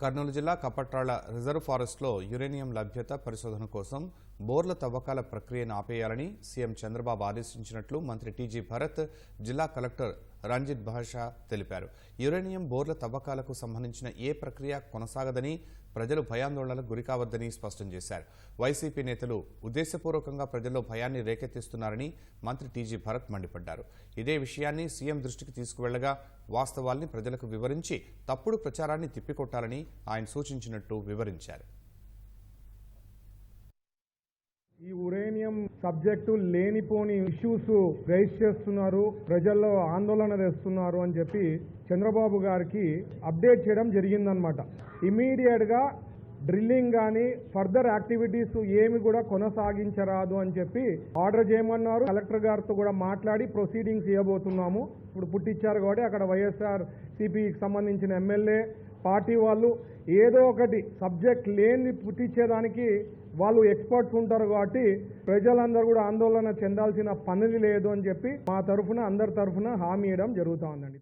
కర్నూలు జిల్లా కపట్రాళ్ళ రిజర్వ్ ఫారెస్ట్లో యురేనియం లభ్యత పరిశోధన కోసం బోర్ల తవ్వకాల ప్రక్రియను ఆపేయాలని సీఎం చంద్రబాబు ఆదేశించినట్లు మంత్రి టీజీ భరత్ జిల్లా కలెక్టర్ రంజిత్ భాషా తెలిపారు. యురేనియం బోర్ల తవ్వకాలకు సంబంధించిన ఏ ప్రక్రియ కొనసాగదని ప్రజలు భయాందోళనలకు గురికావద్దని స్పష్టం చేశారు. వైసీపీ నేతలు ఉద్దేశపూర్వకంగా ప్రజల్లో భయాన్ని రేకెత్తిస్తున్నారని మంత్రి టీజీ భరత్ మండిపడ్డారు. ఇదే విషయాన్ని సీఎం దృష్టికి తీసుకువెళ్ళగా వాస్తవాల్ని ప్రజలకు వివరించి తప్పుడు ప్రచారాన్ని తిప్పికొట్టాలని ఆయన సూచించినట్టు వివరించారు. ఈ ఉరేనియం సబ్జెక్టు లేనిపోని ఇష్యూస్ రైజ్ చేస్తున్నారు ప్రజల్లో ఆందోళన తెస్తున్నారు అని చెప్పి చంద్రబాబు గారికి అప్డేట్ చేయడం జరిగిందనమాట ఇమీడియట్గా డ్రిల్లింగ్ కానీ ఫర్దర్ యాక్టివిటీస్ ఏమి కూడా కొనసాగించరాదు అని చెప్పి ఆర్డర్ చేయమన్నారు. కలెక్టర్ గారితో కూడా మాట్లాడి ప్రొసీడింగ్స్ ఇవ్వబోతున్నాము. ఇప్పుడు పుట్టించారు కాబట్టి అక్కడ వైఎస్ఆర్ సిపికి సంబంధించిన ఎమ్మెల్యే పార్టీ వాళ్ళు ఏదో ఒకటి సబ్జెక్ట్ లేని పుట్టించేదానికి వాళ్ళు ఎక్స్పర్ట్స్ ఉంటారు కాబట్టి ప్రజలందరూ కూడా ఆందోళన చెందాల్సిన పని లేదు అని చెప్పి మా తరఫున అందరి తరఫున హామీ ఇవ్వడం జరుగుతూ ఉందండి.